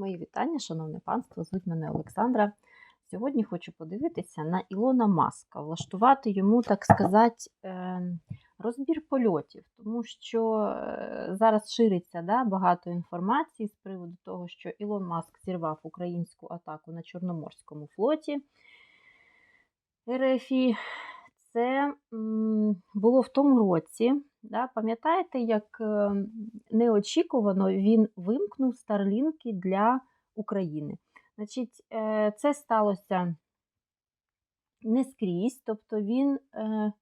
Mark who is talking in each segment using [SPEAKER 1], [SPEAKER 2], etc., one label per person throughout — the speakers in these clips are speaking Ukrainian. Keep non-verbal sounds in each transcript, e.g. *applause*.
[SPEAKER 1] Мої вітання, шановне панство, звуть мене Олександра. Сьогодні хочу подивитися на Ілона Маска, влаштувати йому, так сказати, е, розбір польотів, тому що е, зараз шириться да, багато інформації з приводу того, що Ілон Маск зірвав українську атаку на Чорноморському флоті РФі. Це було в тому році. Да? Пам'ятаєте, як е, неочікувано він вимкнув старлінки для України? Значить, е, це сталося не скрізь, тобто він е,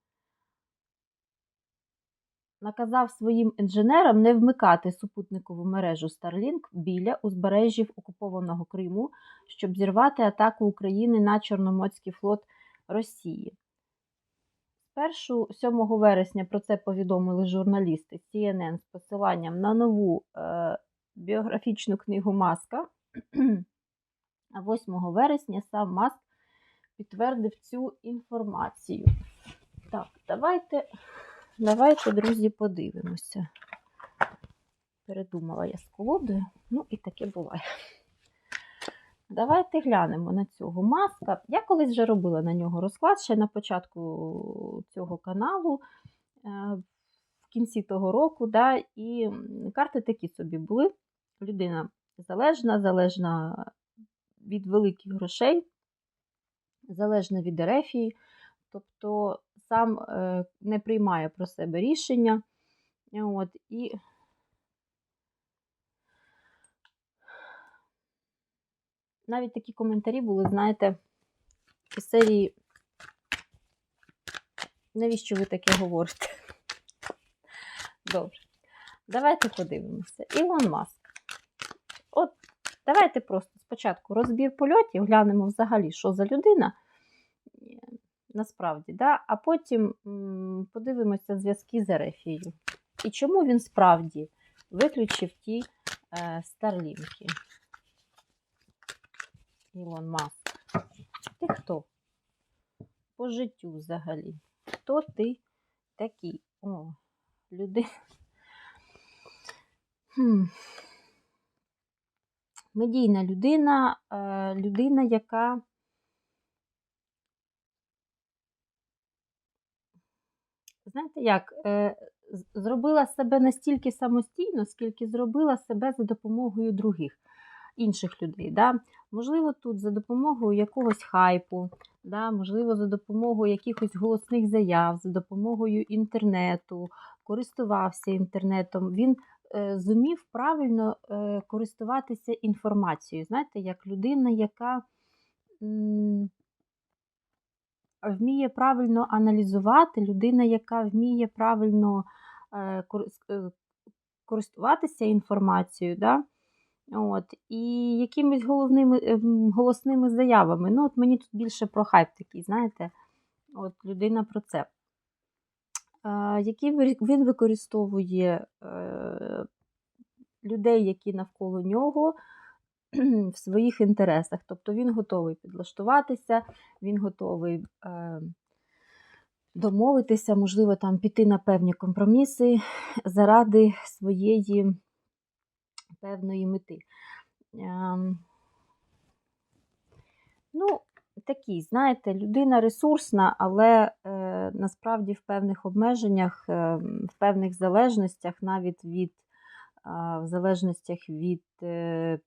[SPEAKER 1] наказав своїм інженерам не вмикати супутникову мережу Starlink біля узбережжів окупованого Криму, щоб зірвати атаку України на Чорноморський флот Росії. Спершу 7 вересня про це повідомили журналісти CNN з посиланням на нову е, біографічну книгу Маска. А 8 вересня сам Маск підтвердив цю інформацію. Так, давайте, давайте, друзі, подивимося. Передумала я з колодою, ну і таке буває. Давайте глянемо на цього маска. Я колись вже робила на нього розклад ще на початку цього каналу, е, в кінці того року. да, І карти такі собі були. Людина залежна, залежна від великих грошей, залежна від ерефії, тобто сам е, не приймає про себе рішення. От, і навіть такі коментарі були, знаєте, із серії, навіщо ви таке говорите? Добре. Давайте подивимося. Ілон Маск. От, давайте просто спочатку розбір польотів, глянемо взагалі, що за людина. Насправді, да? а потім подивимося зв'язки з Ерефією. І чому він справді виключив ті е, старлінки. Ілон Маск. Ти хто? По життю взагалі. Хто ти такий? О, людина. Хм. Медійна людина, е, людина, яка знаєте як, е, зробила себе настільки самостійно, скільки зробила себе за допомогою других інших людей. Да? Можливо, тут за допомогою якогось хайпу, да? можливо, за допомогою якихось голосних заяв, за допомогою інтернету, користувався інтернетом. Він е, зумів правильно е, користуватися інформацією. Знаєте, як людина, яка м, вміє правильно аналізувати, людина, яка вміє правильно е, користуватися інформацією. Да? От, І якимись головними, ем, голосними заявами. Ну, от Мені тут більше про хайп такий, знаєте, от людина про це. Е, Який він використовує е, людей, які навколо нього в своїх інтересах. Тобто він готовий підлаштуватися, він готовий е, домовитися, можливо, там піти на певні компроміси заради своєї певної мети. Ем, ну, такий, знаєте, людина ресурсна, але е, насправді в певних обмеженнях, е, в певних залежностях, навіть від е, в залежностях від е,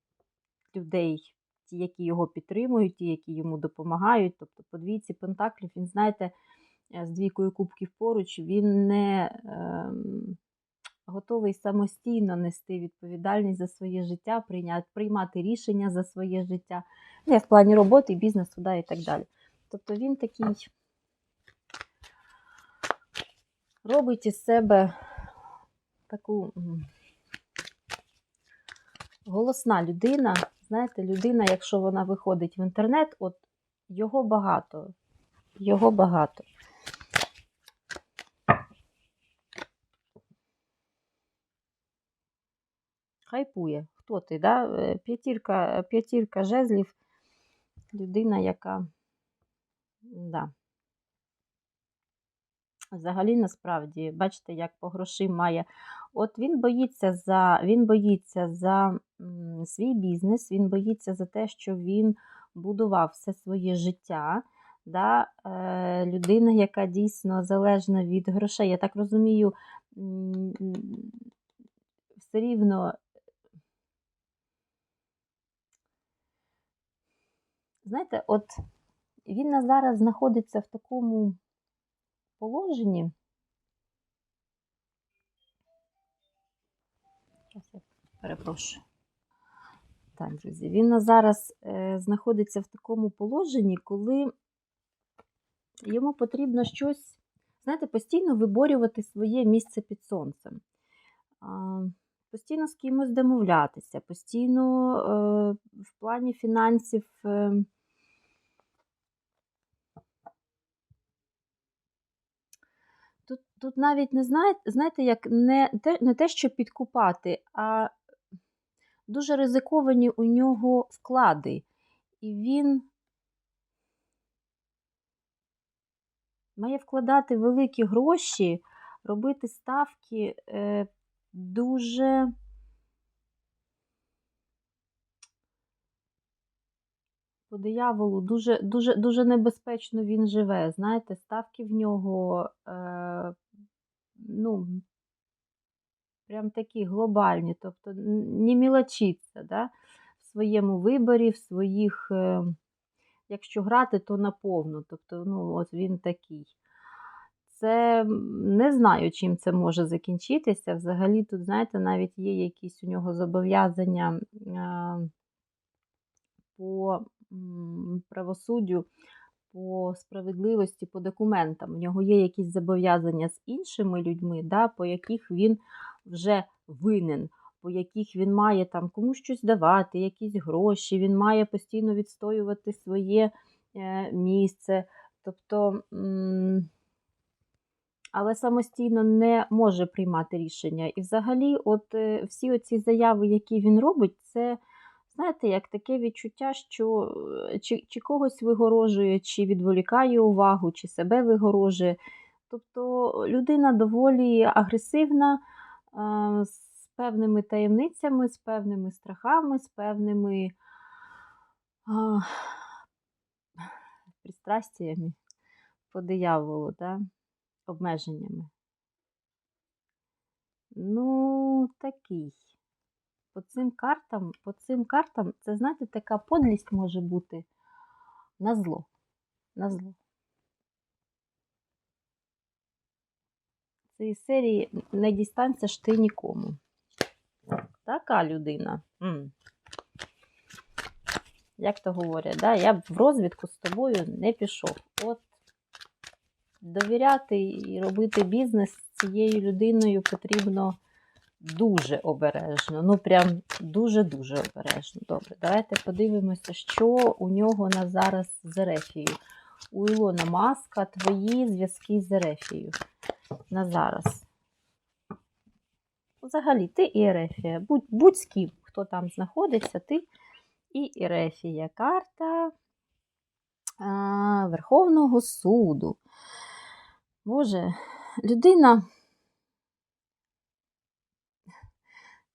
[SPEAKER 1] людей, ті, які його підтримують, ті, які йому допомагають. Тобто, по двійці Пентаклів, він, знаєте, з двійкою кубків поруч, він не. Е, готовий самостійно нести відповідальність за своє життя, прийняти, приймати рішення за своє життя, не в плані роботи, бізнесу да, і так далі. Тобто він такий робить із себе таку голосна людина. Знаєте, людина, якщо вона виходить в інтернет, от його багато, його багато. Хайпує. Хто ти? Да? Е, п'ятірка п'ятірка жезлів, людина, яка да. Взагалі, насправді, бачите, як по грошим має. От він боїться за він боїться за свій бізнес, він боїться за те, що він будував все своє життя. Да? Е, людина, яка дійсно залежна від грошей. Я так розумію, все рівно. Знаєте, от він на зараз знаходиться в такому положенні. Зараз я перепрошую. Так, друзі, він на зараз е, знаходиться в такому положенні, коли йому потрібно щось, знаєте, постійно виборювати своє місце під сонцем. Постійно з кимось домовлятися, постійно е, в плані фінансів. Е, Тут, тут навіть не знаєте, знаєте, як не те, не те, що підкупати, а дуже ризиковані у нього вклади. І він має вкладати великі гроші, робити ставки е, дуже. По дияволу дуже дуже, дуже небезпечно він живе. Знаєте, ставки в нього, е, ну, прям такі глобальні, тобто не мілочиться да, в своєму виборі, в своїх, е, якщо грати, то наповну. Тобто, ну, от він такий. Це не знаю, чим це може закінчитися. Взагалі, тут, знаєте, навіть є якісь у нього зобов'язання по правосуддю, по справедливості, по документам. У нього є якісь зобов'язання з іншими людьми, да, по яких він вже винен, по яких він має там комусь щось давати, якісь гроші, він має постійно відстоювати своє е, місце. Тобто, але самостійно не може приймати рішення. І взагалі, от е, всі оці заяви, які він робить, це. Знаєте, як таке відчуття, що е, чи чи когось вигорожує, чи відволікає увагу, чи себе вигорожує. Тобто людина доволі агресивна, е, з певними таємницями, з певними страхами, з певними а, пристрастями по дияволу, да? Обмеженнями. Ну, такий по цим картам, по цим картам, це, знаєте, така подлість може бути на зло. На зло. Цієї серії не дістанься ж ти нікому. Така людина. М. Як то говорять, да? я б в розвідку з тобою не пішов. От довіряти і робити бізнес з цією людиною потрібно дуже обережно. Ну, прям дуже-дуже обережно. Добре, давайте подивимося, що у нього на зараз з Ерефією. У Ілона Маска твої зв'язки з Ерефією. На зараз. Взагалі, ти і Ерефія. Будь, будь з ким, хто там знаходиться, ти і Ерефія. Карта Верховного суду. Боже, людина.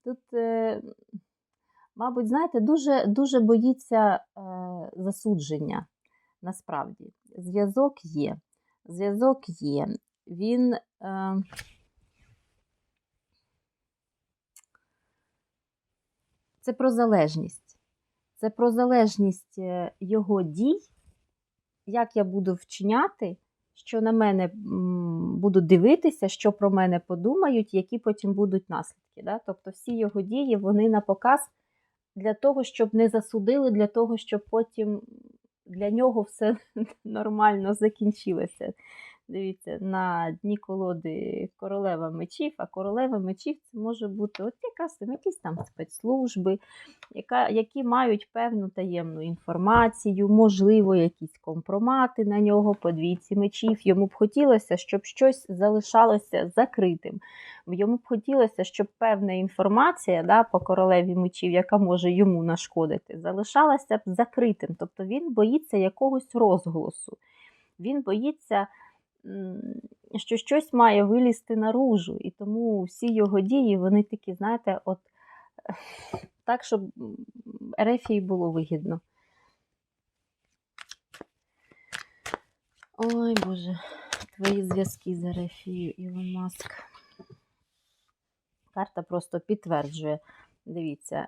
[SPEAKER 1] Тут, е, мабуть, знаєте, дуже дуже боїться е, засудження насправді. Зв'язок є. Зв'язок є. Він. Е, Це про залежність. Це про залежність його дій, як я буду вчиняти, що на мене будуть дивитися, що про мене подумають, які потім будуть наслідки. Да? Тобто всі його дії вони на показ для того, щоб не засудили, для того, щоб потім для нього все *laughs* нормально закінчилося. Дивіться, на дні колоди королева мечів, а королева мечів це може бути от якраз якісь там спецслужби, яка, які мають певну таємну інформацію, можливо, якісь компромати на нього, по двійці мечів. Йому б хотілося, щоб щось залишалося закритим. Йому б хотілося, щоб певна інформація да, по королеві мечів, яка може йому нашкодити, залишалася б закритим. Тобто він боїться якогось розголосу. Він боїться що щось має вилізти наружу, і тому всі його дії, вони такі, знаєте, от *laughs* так, щоб Ерефії було вигідно. Ой, Боже, твої зв'язки з Ерефією, Ілон Маск. Карта просто підтверджує. Дивіться, е,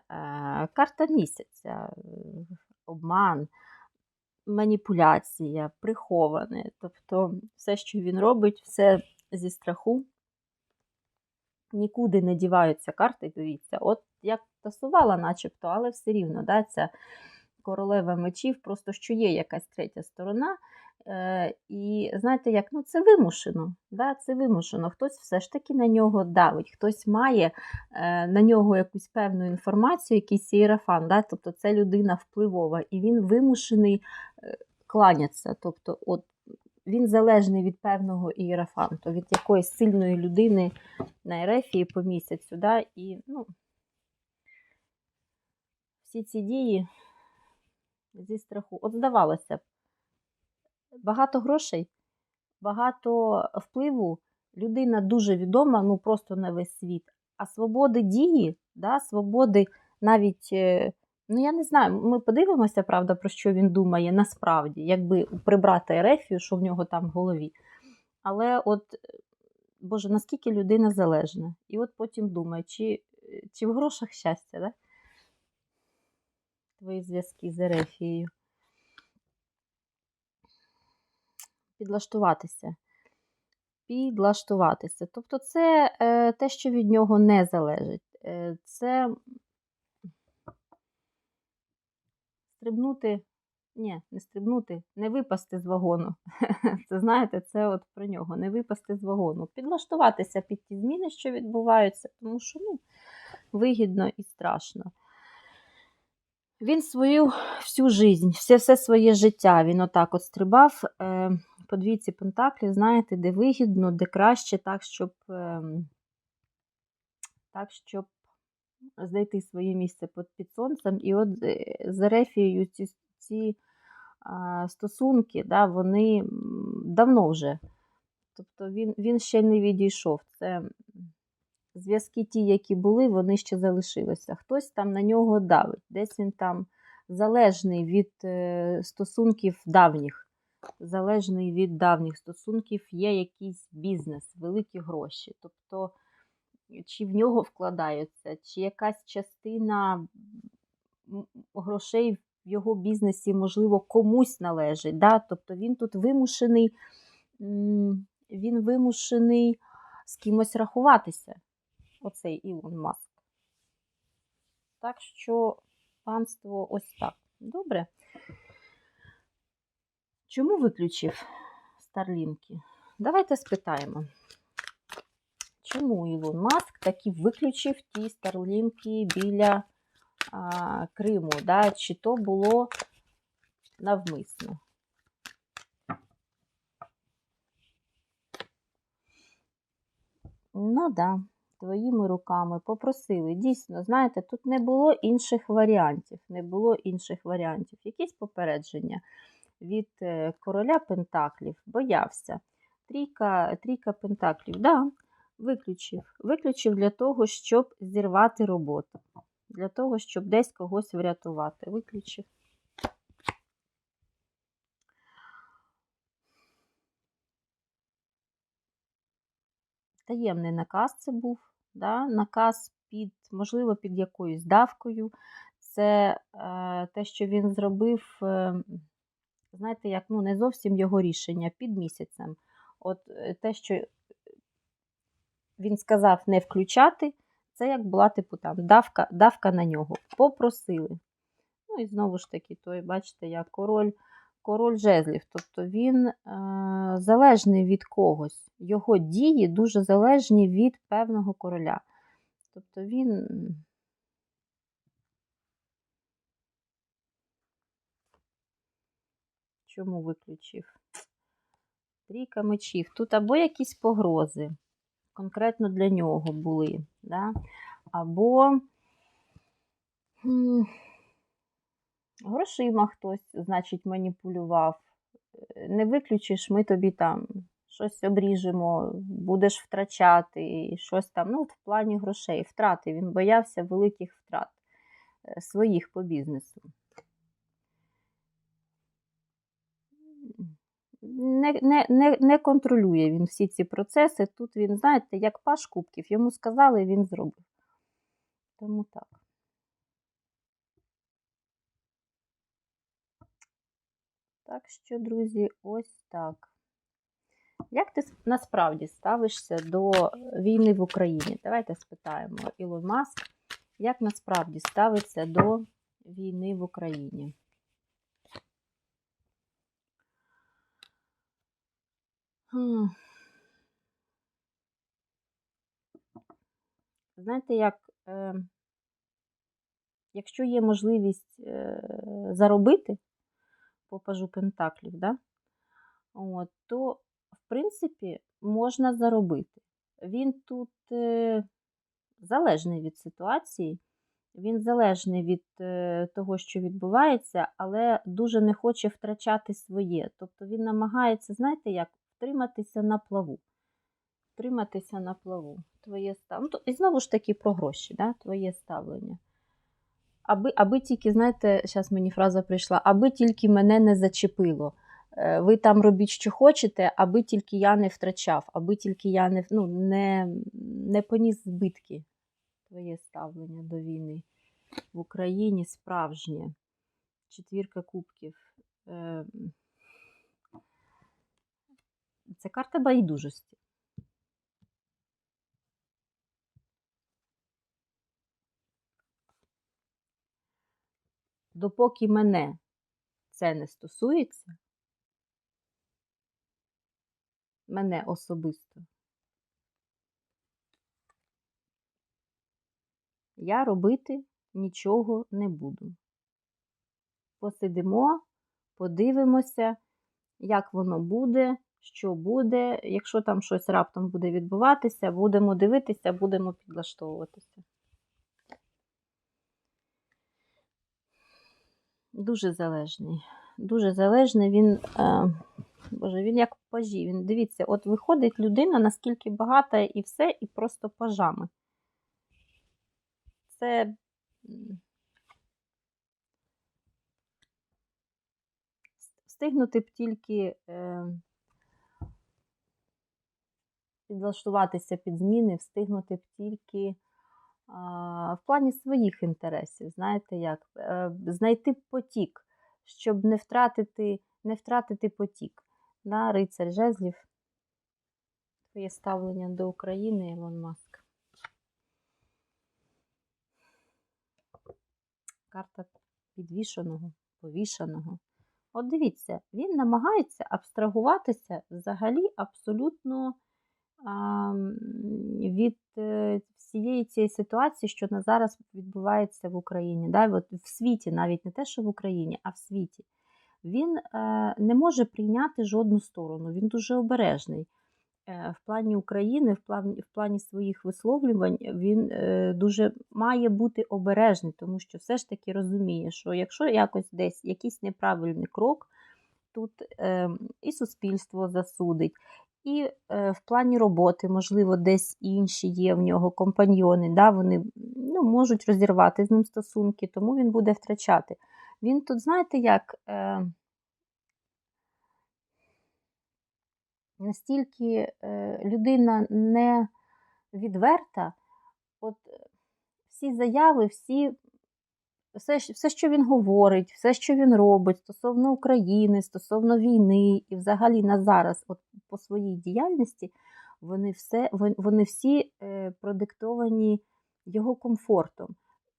[SPEAKER 1] карта місяця, е, обман, маніпуляція, приховане. Тобто все, що він робить, все зі страху. Нікуди не діваються карти, дивіться. От як тасувала, начебто, але все рівно, да, ця королева мечів, просто що є якась третя сторона. Е, І знаєте, як ну це вимушено. Да, Це вимушено. Хтось все ж таки на нього давить, хтось має е, на нього якусь певну інформацію, якийсь іерафан, да, тобто це людина впливова, і він вимушений е, кланятися. Тобто, от він залежний від певного іерафанту, від якоїсь сильної людини на Ерефії по місяцю. Да, і ну, всі ці дії зі страху. От здавалося б, багато грошей, багато впливу, людина дуже відома, ну просто на весь світ. А свободи дії, да, свободи навіть, е, ну я не знаю, ми подивимося, правда, про що він думає насправді, якби прибрати Ерефію, що в нього там в голові. Але от, Боже, наскільки людина залежна. І от потім думає, чи, чи в грошах щастя, да? твої зв'язки з Ерефією. Підлаштуватися. Підлаштуватися. Тобто, це е, те, що від нього не залежить. Е, це стрибнути, ні, не стрибнути, не випасти з вагону. *laughs* Це знаєте, це от про нього, не випасти з вагону. Підлаштуватися під ті зміни, що відбуваються, тому що ну, вигідно і страшно. Він свою всю жизнь, все все своє життя він отак от стрибав е, по двійці пентаклів, знаєте, де вигідно, де краще, так, щоб е, так, щоб знайти своє місце під, сонцем. І от е, з Ерефією ці ці стосунки, да, вони давно вже. Тобто він він ще не відійшов. Це зв'язки ті, які були, вони ще залишилися. Хтось там на нього давить, десь він там залежний від е, стосунків давніх. Залежний від давніх стосунків є якийсь бізнес, великі гроші. Тобто, чи в нього вкладаються, чи якась частина грошей в його бізнесі, можливо, комусь належить. Да? Тобто він тут вимушений, він вимушений з кимось рахуватися оцей Ілон Маск. Так що панство ось так. Добре. Чому виключив Старлінки? Давайте спитаємо. Чому Ілон Маск таки виключив ті старлінки біля а, Криму? Да? Чи то було навмисно? Ну, да твоїми руками попросили. Дійсно, знаєте, тут не було інших варіантів. Не було інших варіантів. Якісь попередження від е, короля Пентаклів боявся. Трійка трійка Пентаклів, да, виключив. Виключив для того, щоб зірвати роботу. Для того, щоб десь когось врятувати. Виключив. Таємний наказ це був да, наказ під, можливо, під якоюсь давкою. Це е, те, що він зробив, е, знаєте, як ну, не зовсім його рішення під місяцем. От е, те, що він сказав не включати, це як була типу там давка давка на нього. Попросили. Ну і знову ж таки, той, бачите, як король король жезлів. Тобто він е, залежний від когось. Його дії дуже залежні від певного короля. Тобто він. Чому виключив? Трійка мечів. Тут або якісь погрози, конкретно для нього були, да? або грошима хтось, значить, маніпулював. Не виключиш, ми тобі там щось обріжемо, будеш втрачати, щось там. Ну, от в плані грошей, втрати. Він боявся великих втрат е, своїх по бізнесу. Не, не, не, не контролює він всі ці процеси. Тут він, знаєте, як паш кубків. Йому сказали, він зробив. Тому так. Так що, друзі, ось так. Як ти насправді ставишся до війни в Україні? Давайте спитаємо Ілон Маск, як насправді ставиться до війни в Україні? Знаєте, як, е, якщо є можливість е, заробити по пажу Пентаклів, да? От, то, в принципі, можна заробити. Він тут е, залежний від ситуації, він залежний від е, того, що відбувається, але дуже не хоче втрачати своє. Тобто він намагається, знаєте, як втриматися на плаву. Втриматися на плаву. Твоє став... ну, І знову ж таки про гроші, да? твоє ставлення. Аби, аби тільки, знаєте, зараз мені фраза прийшла, аби тільки мене не зачепило. Е, Ви там робіть, що хочете, аби тільки я не втрачав, аби тільки я не ну, не, не поніс збитки. Твоє ставлення до війни в Україні справжнє. Четвірка кубків. Це карта байдужості. Допоки мене це не стосується, мене особисто, я робити нічого не буду. Посидимо, подивимося, як воно буде, що буде. Якщо там щось раптом буде відбуватися, будемо дивитися, будемо підлаштовуватися. Дуже залежний. Дуже залежний він, е, боже, він як пажі. Він дивіться, от виходить людина наскільки багата і все, і просто пажами. Це встигнути б тільки е, підлаштуватися під зміни, встигнути б тільки в плані своїх інтересів, знаєте як, е, знайти потік, щоб не втратити, не втратити потік. Да, Рицарь жезлів, твоє ставлення до України, Ілон Маск. Карта підвішеного, повішеного. От дивіться, він намагається абстрагуватися взагалі абсолютно від е, всієї цієї ситуації, що на зараз відбувається в Україні. Да? От в світі, навіть не те, що в Україні, а в світі. Він е, не може прийняти жодну сторону, він дуже обережний. Е, в плані України, в плані, в плані своїх висловлювань, він дуже має бути обережний, тому що все ж таки розуміє, що якщо якось десь якийсь неправильний крок, тут е, і суспільство засудить, і е, в плані роботи, можливо, десь інші є в нього компаньйони, да, вони ну, можуть розірвати з ним стосунки, тому він буде втрачати. Він тут, знаєте, як. Е, настільки е, людина не відверта, от всі заяви, всі, все, все, що він говорить, все, що він робить стосовно України, стосовно війни і взагалі на зараз, от по своїй діяльності, вони, все, вони всі е, продиктовані його комфортом.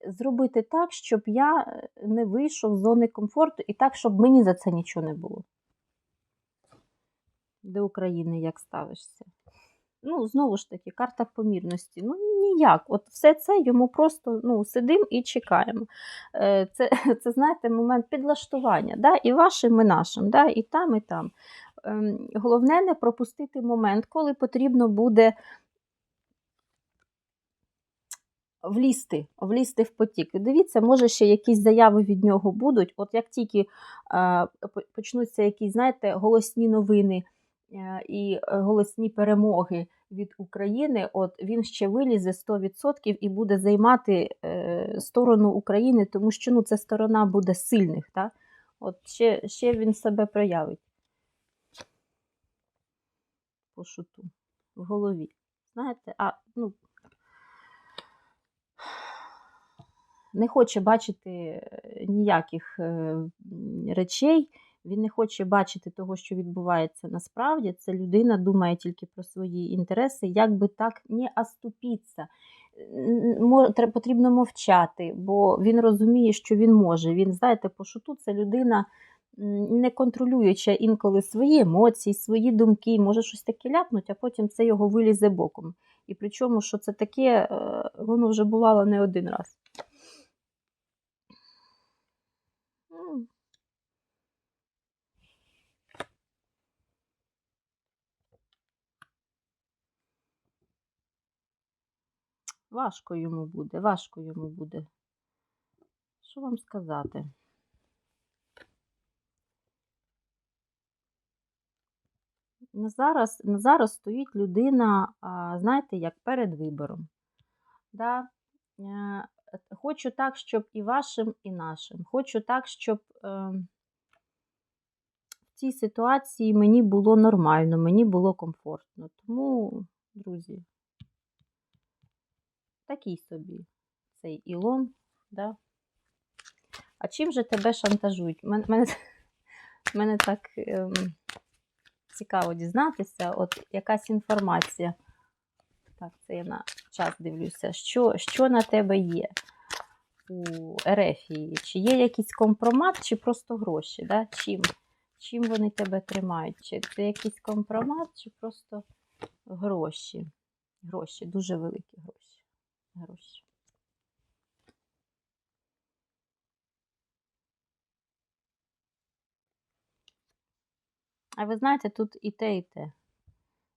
[SPEAKER 1] Зробити так, щоб я не вийшов з зони комфорту, і так, щоб мені за це нічого не було до України як ставишся. Ну, знову ж таки, карта помірності. Ну, ніяк. От все це йому просто ну, сидимо і чекаємо. Е, це, *laughs* це знаєте, момент підлаштування. да? І вашим, і нашим, да? і там, і там. Ем, головне не пропустити момент, коли потрібно буде. Влізти, влізти в потік. Дивіться, може, ще якісь заяви від нього будуть. От як тільки е, почнуться якісь, знаєте, голосні новини і е, голосні перемоги від України, от він ще вилізе 100% і буде займати е, сторону України, тому що ну, це сторона буде сильних. Та? От ще, ще він себе проявить. По шуту. В голові. Знаєте, а ну. Не хоче бачити е, ніяких е, речей, він не хоче бачити того, що відбувається насправді. Це людина думає тільки про свої інтереси, як би так не тре- Потрібно мовчати, бо він розуміє, що він може. Він, знаєте, по шуту це людина не контролююча інколи свої емоції, свої думки, може щось таке ляпнуть, а потім це його вилізе боком. І причому, що це таке, е, воно вже бувало не один раз. М. Важко йому буде, важко йому буде. Що вам сказати? На зараз, на зараз стоїть людина, знаєте, як перед вибором. Да? Е, Хочу так, щоб і вашим, і нашим. Хочу так, щоб е, в цій ситуації мені було нормально, мені було комфортно. Тому, друзі, такий собі цей Ілон. Да? А чим же тебе шантажують? Мене, мене, *laughs* мене так ем, цікаво дізнатися, от якась інформація. Так, це я на час дивлюся. Що, що на тебе є у Ерефії? Чи є якийсь компромат, чи просто гроші? Да? Чим? Чим вони тебе тримають? Чи це якийсь компромат, чи просто гроші? Гроші, дуже великі гроші. Гроші. А ви знаєте, тут і те, і те.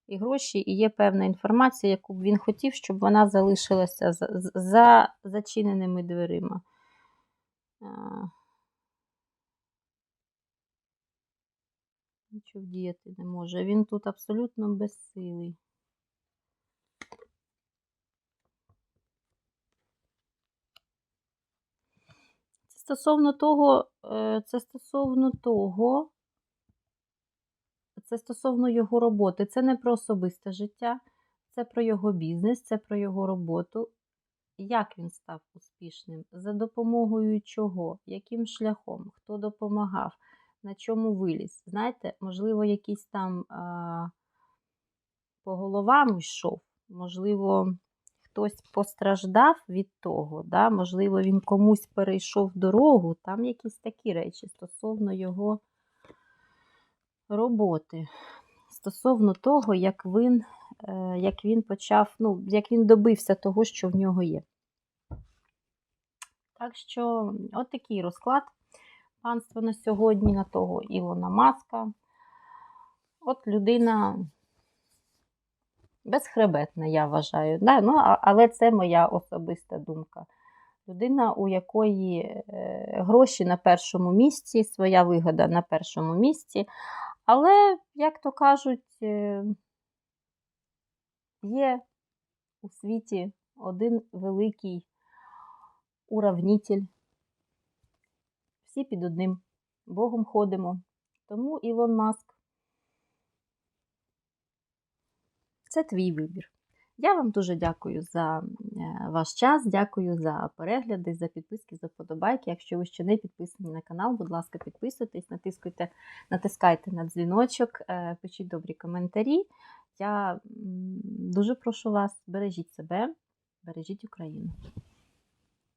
[SPEAKER 1] І гроші, і є певна інформація, яку б він хотів, щоб вона залишилася за, за зачиненими дверима. Нічого вдіяти не може. Він тут абсолютно безсилий. Стосовно того, е, це стосовно того, це стосовно його роботи. Це не про особисте життя, це про його бізнес, це про його роботу. Як він став успішним? За допомогою чого? Яким шляхом? Хто допомагав? На чому виліз? Знаєте, можливо, якийсь там а, по головам йшов, можливо, хтось постраждав від того, да? можливо, він комусь перейшов дорогу, там якісь такі речі стосовно його роботи. Стосовно того, як він, е, як він почав, ну, як він добився того, що в нього є. Так що, от такий розклад панства на сьогодні, на того Ілона Маска. От людина безхребетна, я вважаю. Да? Ну, але це моя особиста думка. Людина, у якої е, гроші на першому місці, своя вигода на першому місці. Але, як то кажуть, е, є у світі один великий уравнітель. Всі під одним Богом ходимо. Тому Ілон Маск. Це твій вибір. Я вам дуже дякую за е, ваш час, дякую за перегляди, за підписки, за вподобайки. Якщо ви ще не підписані на канал, будь ласка, підписуйтесь, натискайте, натискайте на дзвіночок, е, пишіть добрі коментарі. Я дуже прошу вас, бережіть себе, бережіть Україну.